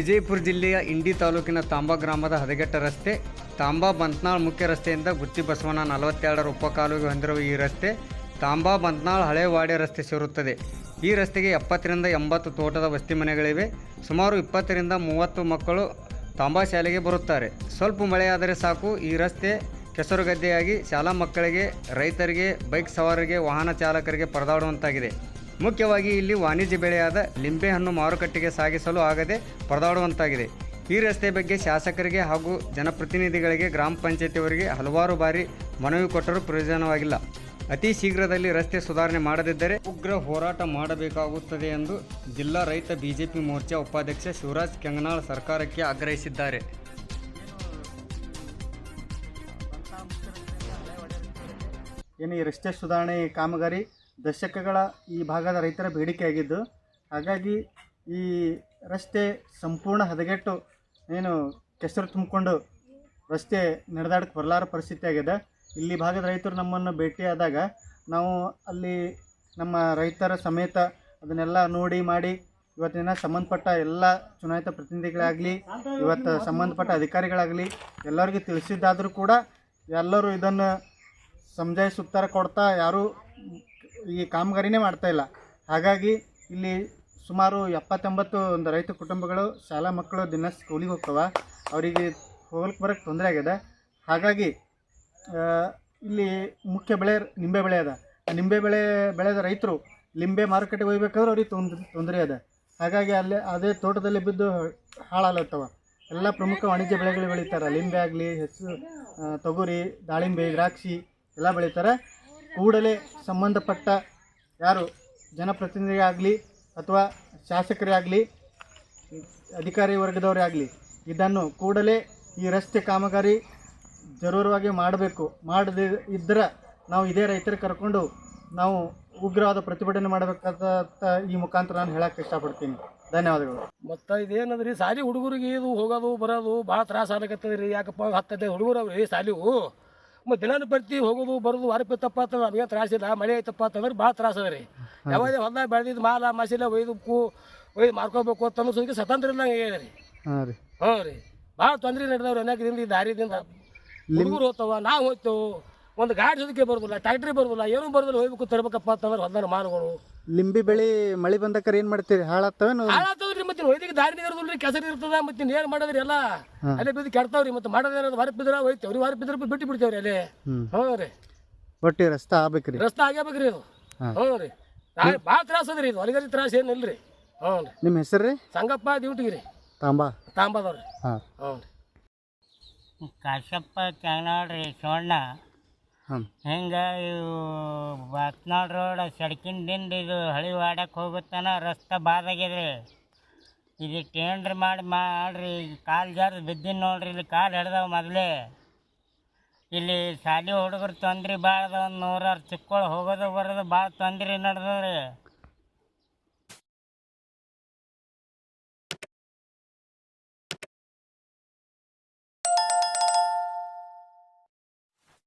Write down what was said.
ವಿಜಯಪುರ ಜಿಲ್ಲೆಯ ಇಂಡಿ ತಾಲೂಕಿನ ತಾಂಬಾ ಗ್ರಾಮದ ಹದಗೆಟ್ಟ ರಸ್ತೆ, ತಾಂಬಾ ಬಂತ್ನಾಳ್ ಮುಖ್ಯ ರಸ್ತೆಯಿಂದ ಗುತ್ತಿ ಬಸವನ ನಲವತ್ತೆರಡರ ಉಪಕಾಲುವೆ ಹೊಂದಿರುವ ಈ ರಸ್ತೆ, ತಾಂಬಾ ಬಂತ್ನಾಳ್ ಹಳೆ ವಾಡೆ ರಸ್ತೆ ಸೇರುತ್ತದೆ. ಈ ರಸ್ತೆಗೆ ಎಪ್ಪತ್ತರಿಂದ ಎಂಬತ್ತು ತೋಟದ ವಸ್ತಿ ಮನೆಗಳಿವೆ. ಸುಮಾರು ಇಪ್ಪತ್ತರಿಂದ ಮೂವತ್ತು ಮಕ್ಕಳು ತಾಂಬಾ ಶಾಲೆಗೆ ಬರುತ್ತಾರೆ. ಸ್ವಲ್ಪ ಮಳೆಯಾದರೆ ಸಾಕು, ಈ ರಸ್ತೆ ಕೆಸರುಗದ್ದೆಯಾಗಿ ಶಾಲಾ ಮಕ್ಕಳಿಗೆ, ರೈತರಿಗೆ, ಬೈಕ್ ಸವಾರರಿಗೆ, ವಾಹನ ಚಾಲಕರಿಗೆ ಪರದಾಡುವಂತಾಗಿದೆ. ಮುಖ್ಯವಾಗಿ ಇಲ್ಲಿ ವಾಣಿಜ್ಯ ಬೆಳೆಯಾದ ಲಿಂಬೆಹಣ್ಣು ಮಾರುಕಟ್ಟೆಗೆ ಸಾಗಿಸಲು ಆಗದೆ ಪರದಾಡುವಂತಾಗಿದೆ. ಈ ರಸ್ತೆ ಬಗ್ಗೆ ಶಾಸಕರಿಗೆ ಹಾಗೂ ಜನಪ್ರತಿನಿಧಿಗಳಿಗೆ ಗ್ರಾಮ ಪಂಚಾಯತಿಯವರಿಗೆ ಹಲವಾರು ಬಾರಿ ಮನವಿ ಕೊಟ್ಟರೂ ಪ್ರಯೋಜನವಾಗಿಲ್ಲ. ಅತಿ ಶೀಘ್ರದಲ್ಲಿ ರಸ್ತೆ ಸುಧಾರಣೆ ಮಾಡದಿದ್ದರೆ ಉಗ್ರ ಹೋರಾಟ ಮಾಡಬೇಕಾಗುತ್ತದೆ ಎಂದು ಜಿಲ್ಲಾ ರೈತ ಬಿಜೆಪಿ ಮೋರ್ಚಾ ಉಪಾಧ್ಯಕ್ಷ ಶಿವರಾಜ್ ಕೆಂಗನಾಳ್ ಸರ್ಕಾರಕ್ಕೆ ಆಗ್ರಹಿಸಿದ್ದಾರೆ. ಏನು ಈ ರಸ್ತೆ ಸುಧಾರಣೆ ಕಾಮಗಾರಿ ದಶಕಗಳ ಈ ಭಾಗದ ರೈತರ ಬೇಡಿಕೆಯಾಗಿದ್ದು, ಹಾಗಾಗಿ ಈ ರಸ್ತೆ ಸಂಪೂರ್ಣ ಹದಗೆಟ್ಟು, ಏನು ಕೆಸರು ತುಂಬಿಕೊಂಡು ರಸ್ತೆ ನಡೆದಾಡಕ್ಕೆ ಬರಲಾರ ಪರಿಸ್ಥಿತಿ ಆಗಿದೆ. ಇಲ್ಲಿ ಭಾಗದ ರೈತರು ನಮ್ಮನ್ನು ಭೇಟಿಯಾದಾಗ ನಾವು ಅಲ್ಲಿ ನಮ್ಮ ರೈತರ ಸಮೇತ ಅದನ್ನೆಲ್ಲ ನೋಡಿ ಮಾಡಿ, ಇವತ್ತಿನ ಸಂಬಂಧಪಟ್ಟ ಎಲ್ಲ ಚುನಾಯಿತ ಪ್ರತಿನಿಧಿಗಳಾಗಲಿ, ಇವತ್ತು ಸಂಬಂಧಪಟ್ಟ ಅಧಿಕಾರಿಗಳಾಗಲಿ ಎಲ್ಲರಿಗೂ ತಿಳಿಸಿದ್ದಾದರೂ ಕೂಡ ಎಲ್ಲರೂ ಇದನ್ನು ಸಮಜಾಯಿಸಿ ಉತ್ತರ ಕೊಡ್ತಾ ಯಾರೂ ಈ ಕಾಮಗಾರಿನೇ ಮಾಡ್ತಾ ಇಲ್ಲ. ಹಾಗಾಗಿ ಇಲ್ಲಿ ಸುಮಾರು ಎಪ್ಪತ್ತೊಂಬತ್ತು ಒಂದು ರೈತ ಕುಟುಂಬಗಳು, ಶಾಲಾ ಮಕ್ಕಳು ದಿನ ಸ್ಕೂಲಿಗೆ ಹೋಗ್ತವೆ. ಅವರಿಗೆ ಹೋಗ್ಲಿಕ್ಕೆ ಬರೋಕ್ಕೆ ತೊಂದರೆ ಆಗಿದೆ ಹಾಗಾಗಿ ಇಲ್ಲಿ ಮುಖ್ಯ ಬೆಳೆ ನಿಂಬೆ ಬೆಳೆ ಅದ. ನಿಂಬೆ ಬೆಳೆ ಬೆಳೆದ ರೈತರು ಲಿಂಬೆ ಮಾರುಕಟ್ಟೆಗೆ ಹೋಗ್ಬೇಕಾದ್ರೆ ಅವ್ರಿಗೆ ತೊಂದ್ರೆ ತೊಂದರೆ ಅದ. ಹಾಗಾಗಿ ಅಲ್ಲೇ, ಅದೇ ತೋಟದಲ್ಲಿ ಬಿದ್ದು ಹಾಳಾಲತ್ತವ ಎಲ್ಲ ಪ್ರಮುಖ ವಾಣಿಜ್ಯ ಬೆಳೆಗಳು ಬೆಳೀತಾರೆ. ಲಿಂಬೆ ಆಗಲಿ, ಹೆಸರು ತೊಗರಿ, ದಾಳಿಂಬೆ, ದ್ರಾಕ್ಷಿ ಎಲ್ಲ ಬೆಳೀತಾರೆ. ಕೂಡಲೇ ಸಂಬಂಧಪಟ್ಟ ಯಾರು ಜನಪ್ರತಿನಿಧಿ ಆಗಲಿ ಅಥವಾ ಶಾಸಕರೇ ಆಗಲಿ ಅಧಿಕಾರಿ ವರ್ಗದವರೇ ಆಗಲಿ ಇದನ್ನು ಕೂಡಲೇ ಈ ರಸ್ತೆ ಕಾಮಗಾರಿ ಜರೂರವಾಗಿ ಮಾಡಬೇಕು. ಮಾಡದೇ ಇದ್ದರೆ ನಾವು ಇದೇ ರೈತರು ಕರ್ಕೊಂಡು ನಾವು ಉಗ್ರವಾದ ಪ್ರತಿಭಟನೆ ಮಾಡಬೇಕಾದ ಈ ಮುಖಾಂತರ ನಾನು ಹೇಳಕ್ಕೆ ಇಷ್ಟಪಡ್ತೀನಿ. ಧನ್ಯವಾದಗಳು. ಮತ್ತು ಇದೇನದ್ರಿ, ಸಾಲಿ ಹುಡುಗರಿಗೆ ಇದು ಹೋಗೋದು ಬರೋದು ಭಾಳ ತ್ರಾಸ ಆಗಕತ್ತದ ರೀ ಯಾಕಪ್ಪ ಹತ್ತೈದು ಹುಡುಗರು ಅವ್ರಿ ಸಾಲಿವು ಮತ್ತು ದಿನಾನು ಬರ್ತಿ ಹೋಗೋದು ಬರೋದು ವಾರಪಿ ತಪ್ಪಾತ ನಮಗೆ ತ್ರಾಸಿಲ್ಲ ಮಳೆ ಐತಪ್ಪ ಅಂತಂದ್ರೆ ಭಾಳ ತ್ರಾಸ ಅದ ರೀ. ಯಾವಾಗ ಹೊಲ್ದಾಗ ಬೆಳೆದಿದ್ ಮಾಲ ಮಸಾಲೆ ಒಯ್ದಕ್ಕೂ ಒಯ್ದು ಮಾರ್ಕೋಬೇಕು ಅಂತ ಅನ್ನೋ ಸುದ್ದಿಗೆ ಸ್ವತಂತ್ರ ಇಲ್ಲಂಗೆ ಹೇಳಿ ರೀ. ಹಾಂ ರೀ. ಹ್ಞೂ ರೀ. ಭಾಳ ತೊಂದರೆ ನಡೆದವ್ರು ಅನೇಕದಿಂದ ಈ ದಾರಿದಿಂದ. ಹುಡುಗರು ಹೋಗ್ತಾವ ನಾವು ಹೋಗ್ತೇವೆ. ಒಂದು ಗಾಡಿ ಜೊತೆಗೆ ಬರೋದಿಲ್ಲ ಟ್ಯಾಕ್ಟ್ರಿ ಬರೋದಿಲ್ಲ ಏನು ಬರೋದಿಲ್ಲ ಹೋಗ್ಬೇಕು ತರಬೇಕಪ್ಪ ಅಂತಂದ್ರೆ ಹೊಲ್ದಾನ ಮಾನುಗಳು ಲಿಂಬಿ ಬೆಳೆ ಮಳೆ ಬಂದಕ್ಕಾರ ಏನ್ ಮಾಡ್ತೀರಿ? ಹಾಳಾಗ್ತವೇನು? ಹಾಳಾಗ್ತವ್ರಿ ಮತ್ತೆ ಹೊಯ್ದಿಗೆ ದಾರಿ ಇರೋದಿಲ್ರಿ ಕೆಸರು ಇರ್ತದ ಮತ್ತೆ ಏನ್ ಮಾಡೋದ್ರಿ ಎಲ್ಲ? ಅಲ್ಲೇ ಬಿದ್ದು ಕೆಡ್ತಾವ್ರಿ ಮತ್ತೆ ಮಾಡೋದೇನಾದ್ರು ಹೊರಗೆ ಬಿದ್ರ ಹೋಯ್ತೇವ್ರಿ ಹೊರಗೆ ಬಿದ್ರ ಬಿಟ್ಟು ಬಿಡ್ತೇವ್ರಿ ಅಲ್ಲಿ. ಹೌದ್ರಿ ಹ್ಞೂ ರೀ. ಒಟ್ಟು ರಸ್ತೆ ಆಗ್ಬೇಕ್ರಿ. ರಸ್ತೆ ಆಗ್ಯಾಬೇಕ್ರಿ ಅದು. ಹ್ಞೂ ರೀ. ಭಾಳ ತ್ರಾಸ ಅದ್ರಿ ಇದು ಹೊಲಗರಿ ತ್ರಾಸ ಏನಿಲ್ರಿ ಹ್ಞೂ ರೀ. ನಿಮ್ಮ ಹೆಸರು ರೀ? ಸಂಗಪ್ಪ ದಿವಟಗಿರಿ ತಾಂಬಾ. ತಾಂಬಾದವ್ರಿ. ಹಾಂ. ಹ್ಞೂ ರೀ. ಕಾಶಪ್ಪ ಹಾಂ ಹಿಂಗೆ ಇವು ಬಾತ್ನಾಳ್ ರೋಡ್ ಸಡ್ಕಿಂದಿಂದ ಇದು ಹಳಿ ವಾಡಕ್ಕೆ ಹೋಗುತ್ತಾನ, ರಸ್ತೆ ಬಾದಾಗ್ಯದ್ರಿ. ಇದು ಟೇಂಡ್ರಿ ಮಾಡಿ ಮಾಡ್ರಿ ಕಾಲು ಜಾರ ಬಿದ್ದಿನ ನೋಡ್ರಿ, ಇಲ್ಲಿ ಕಾಲು ಹಿಡ್ದವು ಮೊದಲೇ. ಇಲ್ಲಿ ಶಾಲೆ ಹುಡುಗರು ತೊಂದ್ರೆ ಭಾಳ ಅದಾವ ನೂರಾರು ಚಿಕ್ಕಳು ಹೋಗೋದು ಬರೋದು ಭಾಳ ತೊಂದ್ರೆ ನಡೆದವ್ರಿ